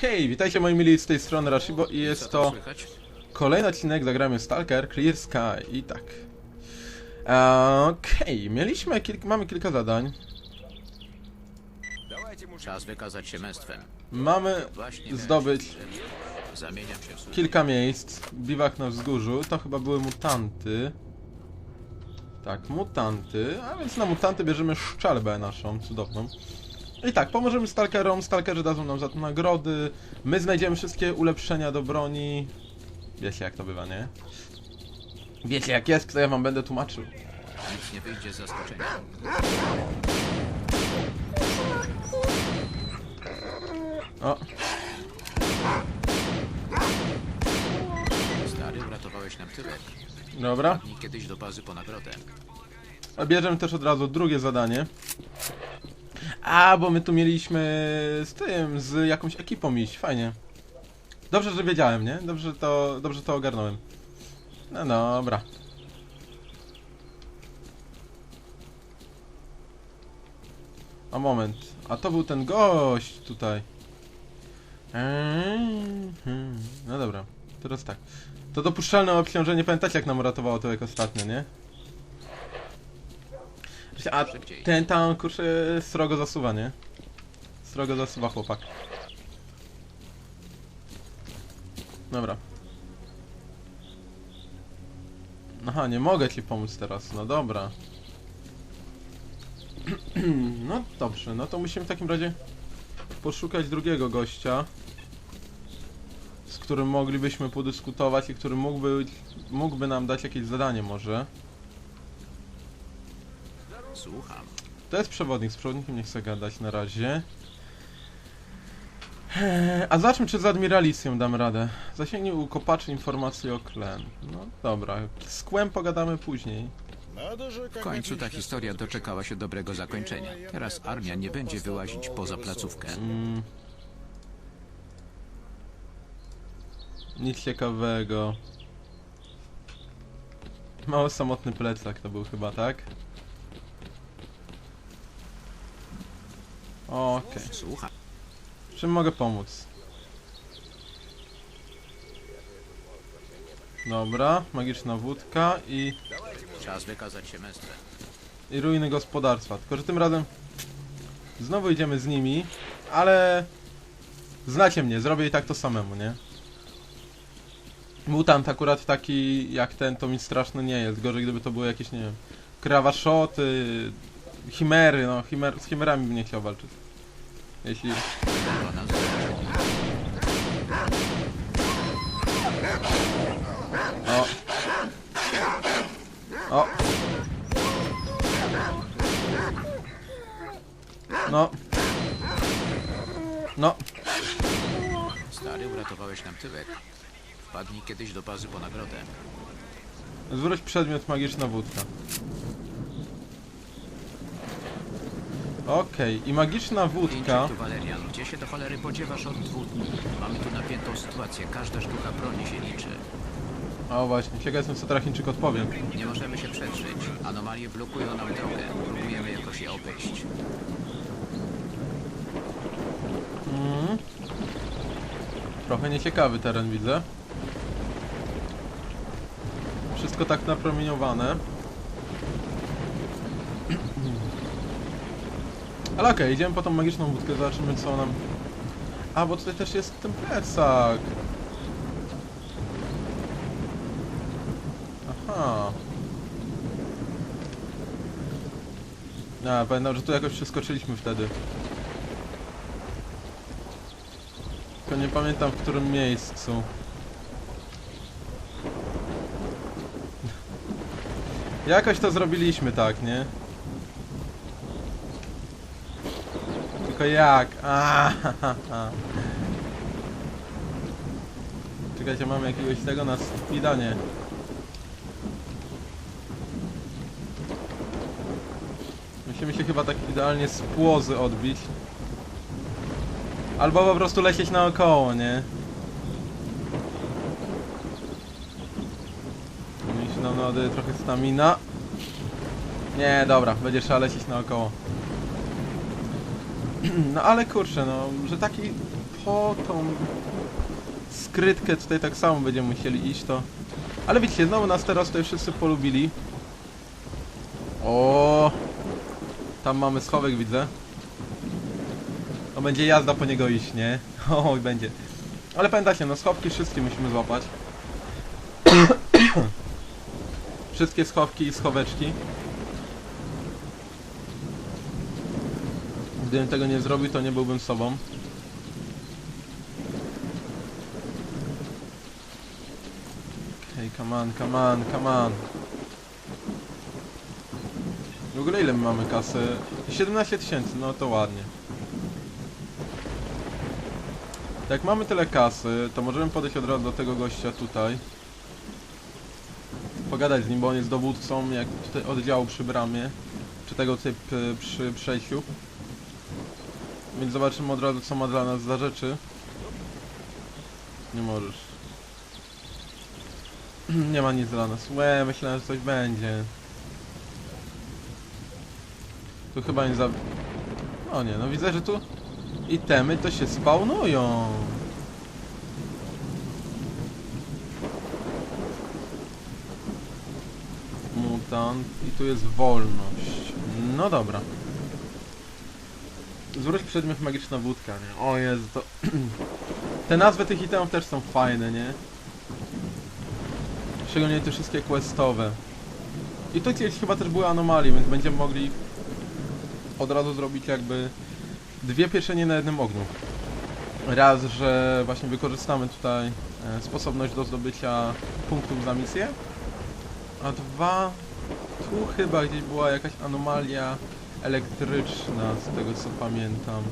Hej, witajcie moi mili z tej strony Rashibo i jest to kolejny odcinek Zagramy Stalker Clear Sky i tak. Okej, mieliśmy kilk, mamy kilka zadań. Czas wykazać się męstwem. Mamy zdobyć kilka miejsc. Biwak na wzgórzu, to chyba były mutanty. Tak, mutanty, a więc na mutanty bierzemy szczelbę naszą, cudowną. I tak, pomożemy stalkerom, stalkerzy dadzą nam za to nagrody, my znajdziemy wszystkie ulepszenia do broni. Wiecie jak to bywa, nie? Wiecie jak jest, to ja wam będę tłumaczył. Nic nie wyjdzie z zaskoczenia. O, Stary, uratowałeś nam tyłek. dobra. Kiedyś do bazy po nagrodę. A bierzemy też od razu drugie zadanie. A, bo my tu mieliśmy z tym, z jakąś ekipą iść, fajnie. Dobrze, że wiedziałem, nie? Dobrze to, dobrze to ogarnąłem. No dobra. A moment, a to był ten gość tutaj. No dobra, teraz tak. To dopuszczalne obciążenie, pamiętacie jak nam uratowało to jak ostatnio, nie? A Szybciej. ten tam kurczę srogo zasuwa, nie? Srogo zasuwa chłopak. Dobra. Aha, nie mogę ci pomóc teraz, no dobra. No dobrze, no to musimy w takim razie poszukać drugiego gościa, z którym moglibyśmy podyskutować i który mógłby, mógłby nam dać jakieś zadanie może. Słucham. To jest przewodnik, z przewodnikiem nie chcę gadać na razie. Eee, A zobaczmy, czy z admiralisją dam radę. Zasięgnij u kopaczy informacji o Klen. No dobra, z Kłem pogadamy później. W końcu ta historia doczekała się dobrego zakończenia. Teraz armia nie będzie wyłazić poza placówkę. Mm. Nic ciekawego. Mały samotny plecak to był chyba, tak? Okej. Słucham. Czym mogę pomóc? Dobra, magiczna wódka i, Czas wykazać się męstwem. i ruiny gospodarstwa. Tylko, że tym razem znowu idziemy z nimi, ale znacie mnie, zrobię i tak to samemu, nie? Mutant akurat taki jak ten to mi straszny nie jest. Gorzej gdyby to były jakieś, nie wiem, krawaszoty, chimery, no chimer, z chimerami bym nie chciał walczyć. Jeśli... O. O. No. No. Stary, uratowałeś nam tyłek. Wpadnij kiedyś do bazy po nagrodę. Zwróć przedmiot magiczna wódka. Okej, i magiczna wódka. Tu Valerian. Gdzie się do cholery podziewasz od dwóch dni? Mamy tu napiętą sytuację. Każda sztuka broni się liczy. O właśnie, ciekaw jestem co teraz Chińczyk odpowie. Nie możemy się przedrzeć. Anomalie blokują nam drogę. Próbujemy jakoś je obejść. Mm. Trochę nieciekawy teren widzę. Wszystko tak napromieniowane. Ale okej, idziemy po tą magiczną wódkę, zobaczymy co nam... A, bo tutaj też jest ten plecak. Aha. A, pamiętam, że tu jakoś przeskoczyliśmy wtedy. Tylko nie pamiętam w którym miejscu. Jakoś to zrobiliśmy tak, nie? Tylko jak? A. Czekajcie, mamy jakiegoś tego na speedanie. Musimy się chyba tak idealnie z płozy odbić. Albo po prostu lecieć naokoło, nie? Mi się nam trochę stamina. Nie, dobra, będzie trzeba lecieć naokoło. No ale kurczę, no, że taki po tą skrytkę tutaj tak samo będziemy musieli iść, to... Ale widzicie, znowu nas teraz tutaj wszyscy polubili. O, Tam mamy schowek, widzę. To będzie jazda po niego iść, nie? O, będzie. Ale pamiętajcie, no schowki wszystkie musimy złapać. Wszystkie schowki i schoweczki. Gdybym tego nie zrobił, to nie byłbym sobą. Okej, okay, come on, come on, come on. W ogóle ile my mamy kasy? 17 tysięcy, no to ładnie. Jak mamy tyle kasy, to możemy podejść od razu do tego gościa tutaj. Pogadać z nim, bo on jest dowódcą jak tutaj oddziału przy bramie. Czy tego typ y, przy przejściu. Więc zobaczymy od razu co ma dla nas za rzeczy. Nie możesz. Nie ma nic dla nas. Łe, myślałem, że coś będzie. Tu chyba nie za... O nie, no widzę, że tu itemy to się spawnują. Mutant i tu jest wolność. No dobra. Zwróć przedmiot magiczna wódka, nie? O Jezu, to... Te nazwy tych itemów też są fajne, nie? Szczególnie te wszystkie questowe. I tu gdzieś chyba też były anomalie, więc będziemy mogli od razu zrobić jakby dwie pieczenie na jednym ogniu. Raz, że właśnie wykorzystamy tutaj e, sposobność do zdobycia punktów za misję. A dwa, tu chyba gdzieś była jakaś anomalia elektryczna, z tego co pamiętam.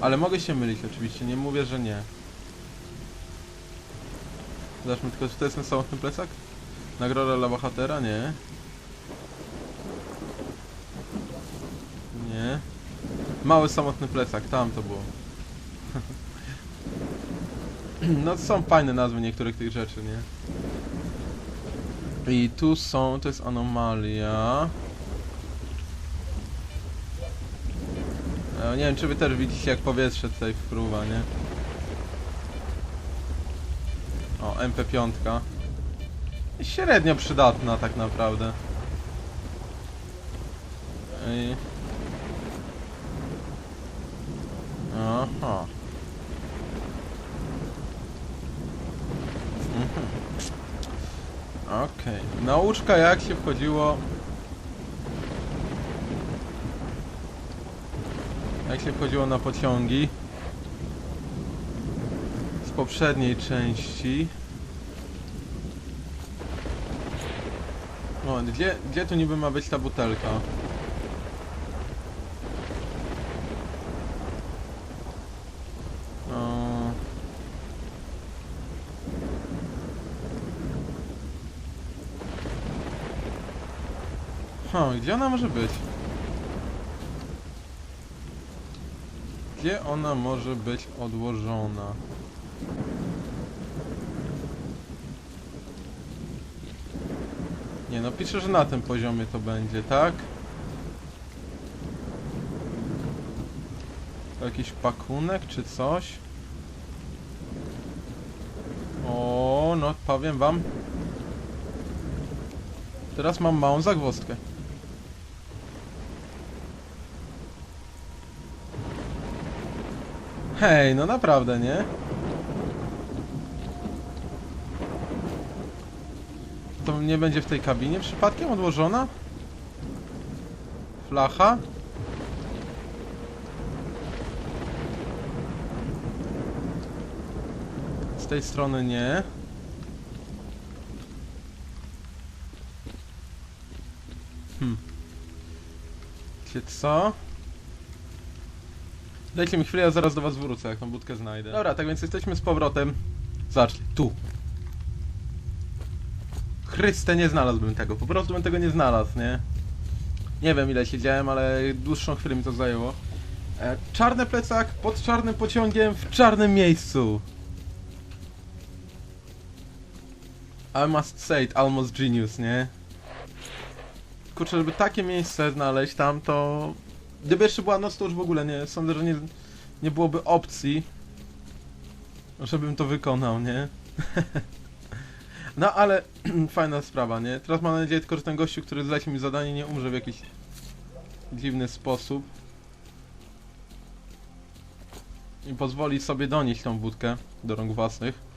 Ale mogę się mylić oczywiście, nie mówię, że nie. Zobaczmy tylko, czy to jest ten samotny plecak? Nagroda dla bohatera? Nie. Nie. Mały samotny plecak, tam to było. no to są fajne nazwy niektórych tych rzeczy, nie? I tu są, to jest anomalia. E, nie wiem, czy wy też widzicie jak powietrze tutaj wpływa, nie? O, MP5. Średnio przydatna tak naprawdę. I... Aha. Mhm. Okej. Nauczka jak się wchodziło... Jak się wchodziło na pociągi. Z poprzedniej części. O, gdzie, gdzie tu niby ma być ta butelka? O. Ha, gdzie ona może być? Gdzie ona może być odłożona? Nie no, pisze, że na tym poziomie to będzie, tak? To jakiś pakunek czy coś? O, no powiem wam. Teraz mam małą zagwozdkę. Hej, no naprawdę, nie? To nie będzie w tej kabinie przypadkiem odłożona? Flacha? Z tej strony nie. Hmm. Wiecie co? Dajcie mi chwilę, ja zaraz do was wrócę, jak tą budkę znajdę. Dobra, tak więc jesteśmy z powrotem. Zobaczcie, tu. Chryste, nie znalazłbym tego, po prostu bym tego nie znalazł, nie? Nie wiem ile siedziałem, ale dłuższą chwilę mi to zajęło. E, czarny plecak pod czarnym pociągiem w czarnym miejscu. I must say it, almost genius, nie? Kurczę, żeby takie miejsce znaleźć tam, to... Gdyby jeszcze była noc, to już w ogóle nie... Sądzę, że nie, nie byłoby opcji, żebym to wykonał, nie? no ale fajna sprawa, nie? Teraz mam nadzieję tylko, że ten gościu, który zleci mi zadanie nie umrze w jakiś dziwny sposób. I pozwoli sobie donieść tą wódkę do rąk własnych.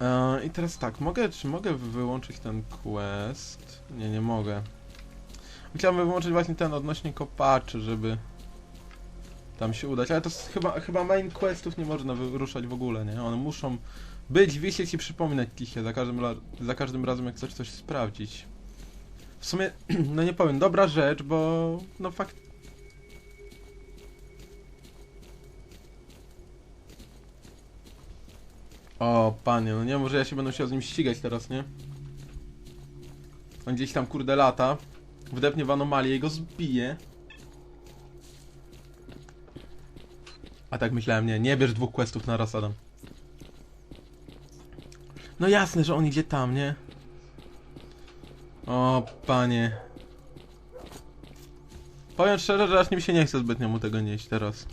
Eee, I teraz tak, mogę, czy mogę wyłączyć ten quest? Nie, nie mogę. Chciałbym wyłączyć właśnie ten odnośnie kopaczy, żeby tam się udać, ale to chyba, chyba main questów nie można wyruszać w ogóle, nie? One muszą być, wisieć i przypominać ci się za każdym, za każdym razem, jak chcesz coś sprawdzić. W sumie, no nie powiem, dobra rzecz, bo no fakt... O, panie, no nie, może ja się będę musiał z nim ścigać teraz, nie? On gdzieś tam, kurde, lata, wdepnie w anomalię i go zbije. A tak myślałem, nie, nie bierz dwóch questów na raz, Adam. No jasne, że on idzie tam, nie? O, panie. Powiem szczerze, że aż mi się nie chce zbytnio mu tego nieść teraz.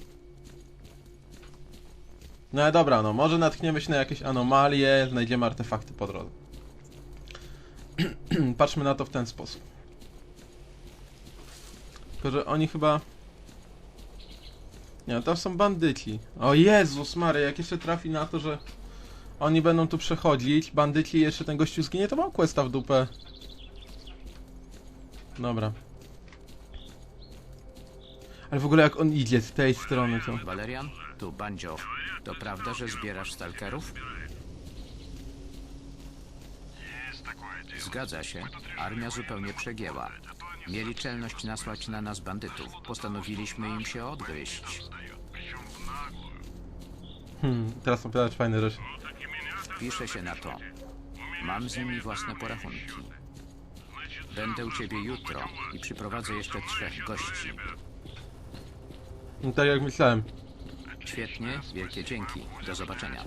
No ale dobra, no może natkniemy się na jakieś anomalie, znajdziemy artefakty po drodze. Patrzmy na to w ten sposób. Tylko, że oni chyba... Nie, tam są bandyci. O Jezus Maria, jak jeszcze trafi na to, że oni będą tu przechodzić, bandyci jeszcze ten gościu zginie, to mam questa w dupę. Dobra. Ale w ogóle jak on idzie z tej strony, to... Walerian, tu Bandzio. To prawda, że zbierasz stalkerów? Zgadza się. Armia zupełnie przegięła. Mieli czelność nasłać na nas bandytów. Postanowiliśmy im się odgryźć. Hmm, teraz opowiadać fajne rzeczy. Piszę się na to. Mam z nimi własne porachunki. Będę u ciebie jutro i przyprowadzę jeszcze trzech gości. No, tak jak myślałem. Świetnie, wielkie dzięki. Do zobaczenia.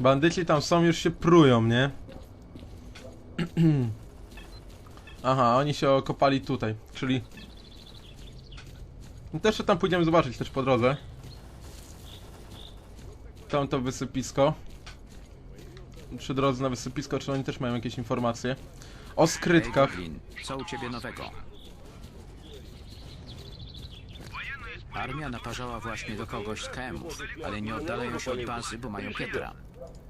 Bandyci tam są, już się prują, nie? Aha, oni się okopali tutaj, czyli... No też tam pójdziemy zobaczyć też po drodze. Tam to wysypisko. Przy drodze na wysypisko, czy oni też mają jakieś informacje? O skrytkach. Hey, Goblin, co u ciebie nowego? Armia naparzała właśnie do kogoś z KM-ów, ale nie oddalają się od bazy, bo mają Pietra.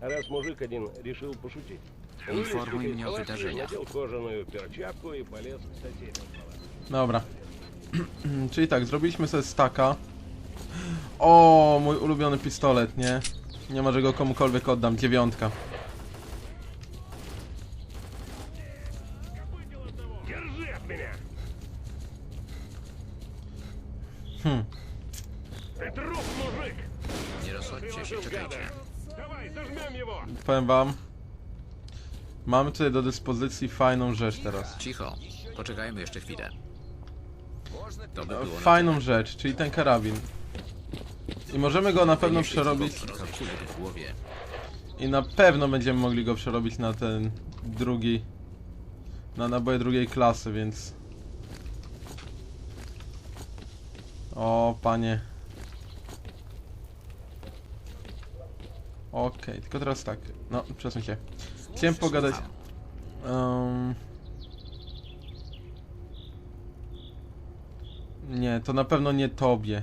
Раз мужик один решил пошутить. Информуй вылез, меня о купил выдажениях. надел кожаную перчатку и полез к соседям. Dobra. Czyli tak, zrobiliśmy sobie staka. O, mój ulubiony pistolet, nie? Nie ma, że go komukolwiek oddam. Dziewiątka. Держи от меня! Hmm. Ты труп, мужик! Nie rozchodźcie się, czekajcie. Давай, зажмем его! Powiem wam. Mamy tutaj do dyspozycji fajną rzecz teraz. Cicho, poczekajmy jeszcze chwilę. To by było Fajną rzecz, czyli ten karabin. I możemy go na pewno przerobić. tylko kilka kulek w głowie. I na pewno będziemy mogli go przerobić na ten drugi. Na naboje drugiej klasy, więc. O, panie. Okej, tylko teraz tak. No, przesuń się. Chciałem pogadać. Um... Nie, to na pewno nie tobie.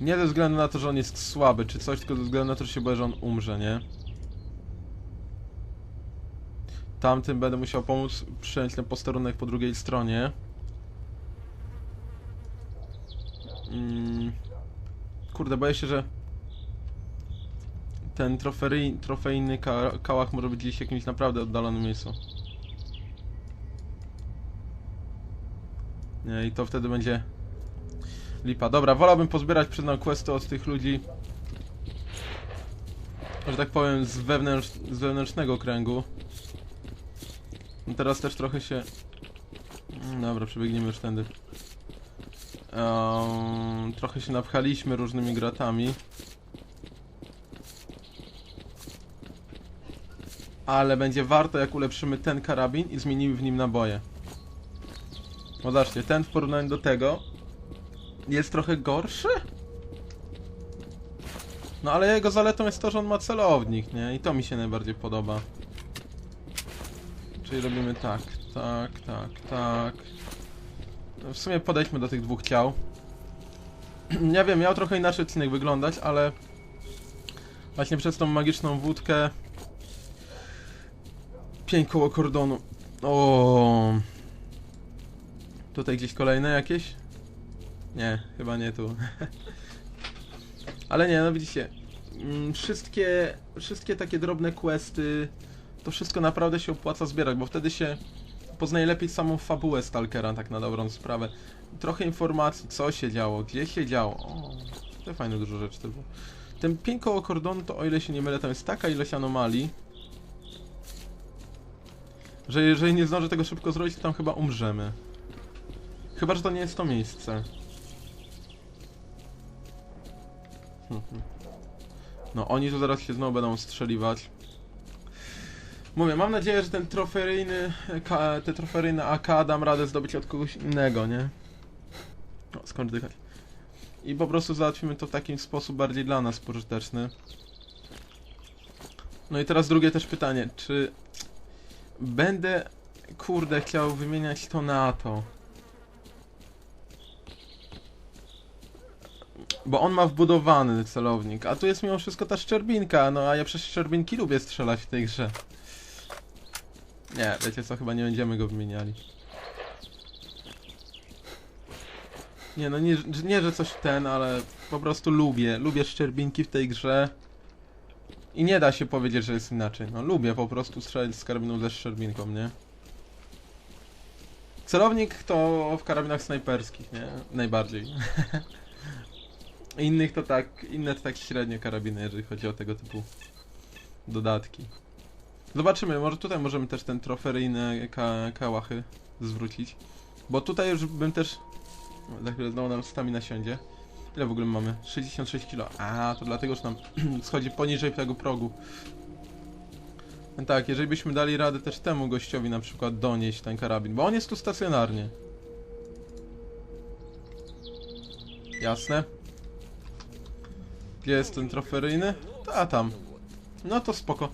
Nie ze względu na to, że on jest słaby czy coś, tylko ze względu na to, że się boję, że on umrze, nie? Tamtym będę musiał pomóc przejąć ten posterunek po drugiej stronie. Mm. Kurde, boję się, że ten trofei, trofejny ka kałach może być gdzieś w jakimś naprawdę oddalonym miejscu. Nie, i to wtedy będzie lipa. Dobra, wolałbym pozbierać przyznam questy od tych ludzi, że tak powiem, z, wewnętrz z wewnętrznego kręgu. No teraz też trochę się... Mm, Dobra, przebiegniemy już tędy. Ehm, trochę się napchaliśmy różnymi gratami. Ale będzie warto, jak ulepszymy ten karabin i zmienimy w nim naboje. Bo zobaczcie, ten w porównaniu do tego jest trochę gorszy? No ale jego zaletą jest to, że on ma celownik, nie? I to mi się najbardziej podoba. Czyli robimy tak, tak, tak, tak. No w sumie podejdźmy do tych dwóch ciał. Ja wiem, miał trochę inaczej odcinek wyglądać, ale właśnie przez tą magiczną wódkę pięć koło kordonu. O. Tutaj gdzieś kolejne jakieś? Nie, chyba nie tu. Ale nie, no widzicie. mm, Wszystkie, wszystkie takie drobne questy, to wszystko naprawdę się opłaca zbierać, bo wtedy się poznaje lepiej samą fabułę Stalkera, tak na dobrą sprawę. Trochę informacji, co się działo, gdzie się działo. O, to fajne dużo rzeczy to było. Ten pięć koło kordonu, to o ile się nie mylę, tam jest taka ilość anomalii, że jeżeli nie zdążę tego szybko zrobić, to tam chyba umrzemy. Chyba, że to nie jest to miejsce. No, oni tu zaraz się znowu będą strzeliwać. Mówię, mam nadzieję, że ten troferyjny, te troferyjne AK dam radę zdobyć od kogoś innego, nie? O, skąd dychać. I po prostu załatwimy to w taki sposób bardziej dla nas pożyteczny. No i teraz drugie też pytanie, czy będę, kurde, chciał wymieniać to na to? Bo on ma wbudowany celownik, a tu jest mimo wszystko ta szczerbinka, no a ja przez szczerbinki lubię strzelać w tej grze. Nie, wiecie co, chyba nie będziemy go wymieniali. Nie no, nie, nie że coś ten, ale po prostu lubię, lubię szczerbinki w tej grze. I nie da się powiedzieć, że jest inaczej. No lubię po prostu strzelać z karabiną ze szczerbinką, nie? Celownik to w karabinach snajperskich, nie? Najbardziej. Innych to tak, inne to tak średnie karabiny, jeżeli chodzi o tego typu dodatki. Zobaczymy, może tutaj możemy też ten troferyjne ka kałachy zwrócić. Bo tutaj już bym też... Za chwilę znowu nam stamina siądzie. Ile w ogóle mamy? 66 kilo. A, to dlatego, że nam schodzi poniżej tego progu. Tak, jeżeli byśmy dali radę też temu gościowi na przykład donieść ten karabin, bo on jest tu stacjonarnie. Jasne. Gdzie jest ten troferyjny? Ta tam. No to spoko.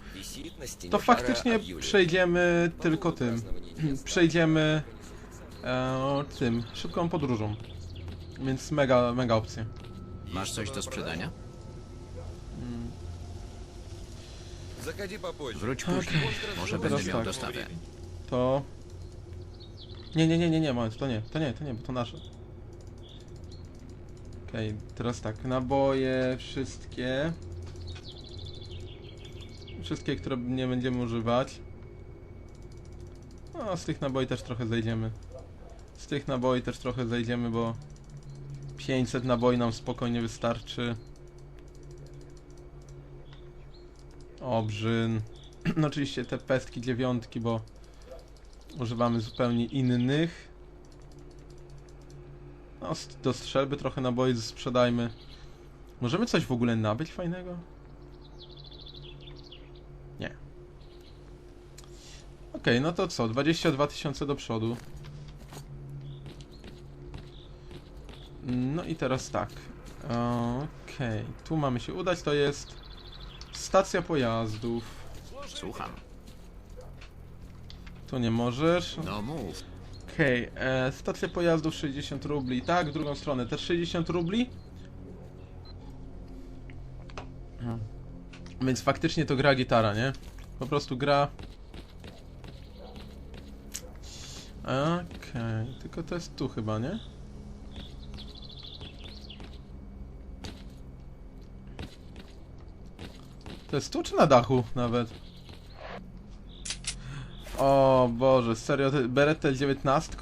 To faktycznie przejdziemy tylko tym. Przejdziemy e, tym, szybką podróżą. Więc mega, mega opcja. Masz coś do sprzedania? Заходи попозже. Wróć później. Może Teraz będę miał tak. dostawę. To... Nie, nie, nie, nie, nie, moment, to nie, to nie, to nie, bo to nasze. Okej, teraz tak, naboje, wszystkie. Wszystkie, które nie będziemy używać. No, z tych naboi też trochę zejdziemy. Z tych naboi też trochę zejdziemy, bo 500 naboi nam spokojnie wystarczy. Obrzyn. No oczywiście te pestki dziewiątki, bo używamy zupełnie innych. No, do strzelby trochę naboi sprzedajmy. Możemy coś w ogóle nabyć fajnego? Nie. Okej, no to co? 22 tysiące do przodu. No i teraz tak. Okej, tu mamy się udać, to jest stacja pojazdów. Słucham. Tu nie możesz. No mów. Okej, e, stacja pojazdów 60 rubli, tak, w drugą stronę też 60 rubli. Hmm. Więc faktycznie to gra gitara, nie? Po prostu gra. Okej, tylko to jest tu chyba, nie? To jest tu czy na dachu nawet? O Boże, serio, Berettel 19?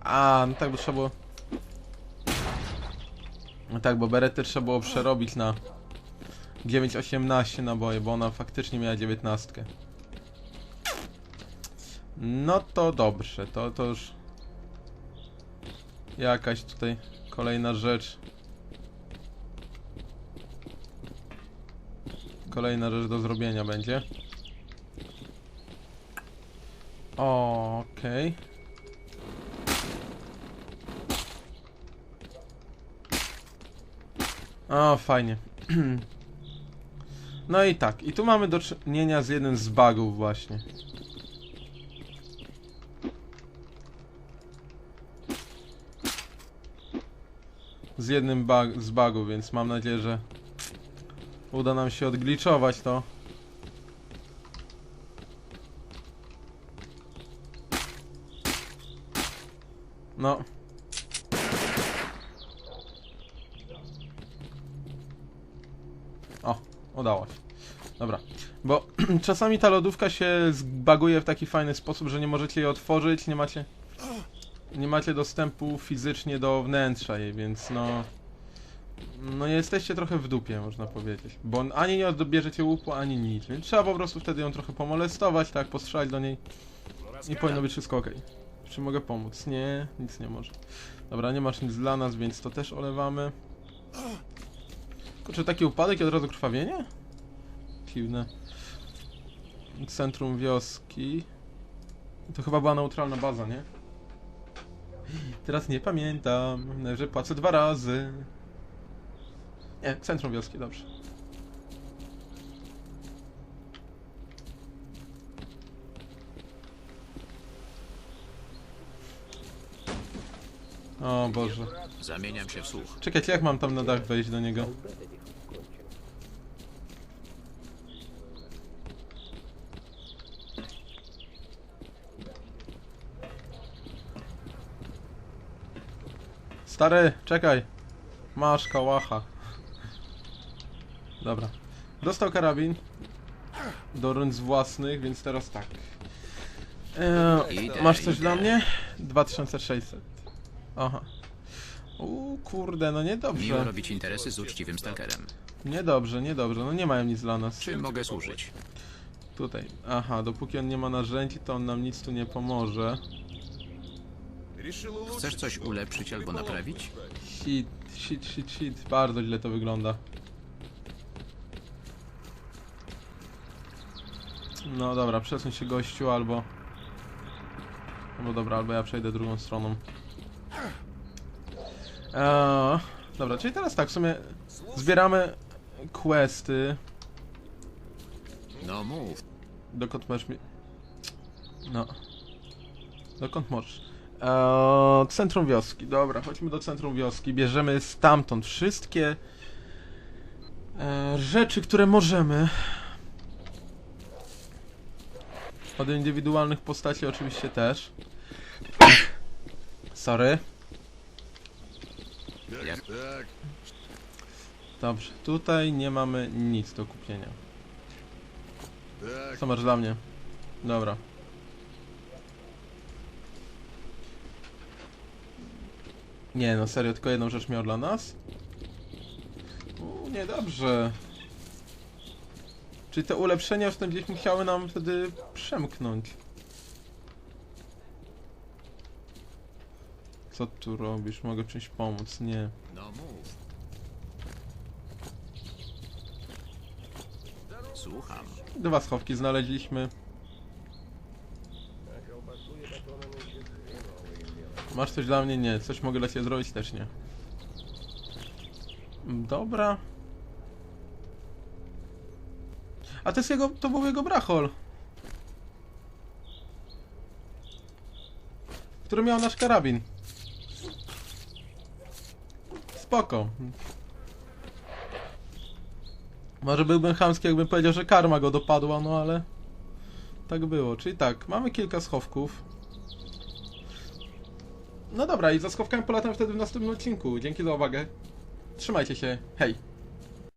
A, no tak, bo trzeba było... No tak, bo Berettel trzeba było przerobić na 9,18 naboje, bo ona faktycznie miała 19. No to dobrze, to, to już... Jakaś tutaj kolejna rzecz. Kolejna rzecz do zrobienia będzie. Okej. O, fajnie. No i tak, i tu mamy do czynienia z jednym z bugów właśnie. Z jednym bug, z bugów, więc mam nadzieję, że uda nam się odgliczować to. No. O, udało się. Dobra. Bo czasami ta lodówka się zbaguje w taki fajny sposób, że nie możecie jej otworzyć, nie macie nie macie dostępu fizycznie do wnętrza jej, więc no no jesteście trochę w dupie, można powiedzieć. Bo ani nie odbierzecie łupu, ani nic. Więc trzeba po prostu wtedy ją trochę pomolestować, tak, postrzelać do niej i powinno być wszystko ok. Czy mogę pomóc? Nie, nic nie może. Dobra, nie masz nic dla nas, więc to też olewamy. Czy taki upadek i od razu krwawienie? Dziwne. Centrum wioski. To chyba była neutralna baza, nie? Teraz nie pamiętam, że płacę dwa razy. Nie, centrum wioski, dobrze. O Boże. Zamieniam się w słuch. Czekajcie, jak mam tam na dach wejść do niego? Stary, czekaj. Masz kałacha. Dobra. Dostał karabin. Do rąk własnych, więc teraz tak. Eee, masz coś dla mnie? 2600. Aha. U kurde, no Miło robić interesy z uczciwym stalkerem. Niedobrze, niedobrze. No nie mają nic dla nas. Czym mogę służyć? Tutaj. Aha, dopóki on nie ma narzędzi, to on nam nic tu nie pomoże. Chcesz coś ulepszyć albo naprawić? Shit, shit, shit, shit. Bardzo źle to wygląda. No dobra, przesuń się gościu albo... Albo dobra, albo ja przejdę drugą stroną. Eee, dobra, czyli teraz tak, w sumie zbieramy questy. No mów. Dokąd możesz mi... No. Dokąd możesz? Eee, centrum wioski. Dobra, chodźmy do centrum wioski. Bierzemy stamtąd wszystkie e, rzeczy, które możemy. Od indywidualnych postaci oczywiście też. Sorry. Dobrze, tutaj nie mamy nic do kupienia. Co masz dla mnie? Dobra. Nie, no serio, tylko jedną rzecz miał dla nas? U, niedobrze. Czyli te ulepszenia już tam gdzieś musiały nam wtedy przemknąć. Co tu robisz? Mogę czymś pomóc? Nie. No mów. Słucham. Dwa schowki znaleźliśmy. Masz coś dla mnie? Nie. Coś mogę dla ciebie zrobić? Też nie. Dobra. A to jest jego, to był jego brachol. Który miał nasz karabin. Spoko. Może byłbym chamski, jakbym powiedział, że karma go dopadła, no ale... Tak było. Czyli tak, mamy kilka schowków. No dobra, i za schowkami polatam wtedy w następnym odcinku. Dzięki za uwagę. Trzymajcie się. Hej.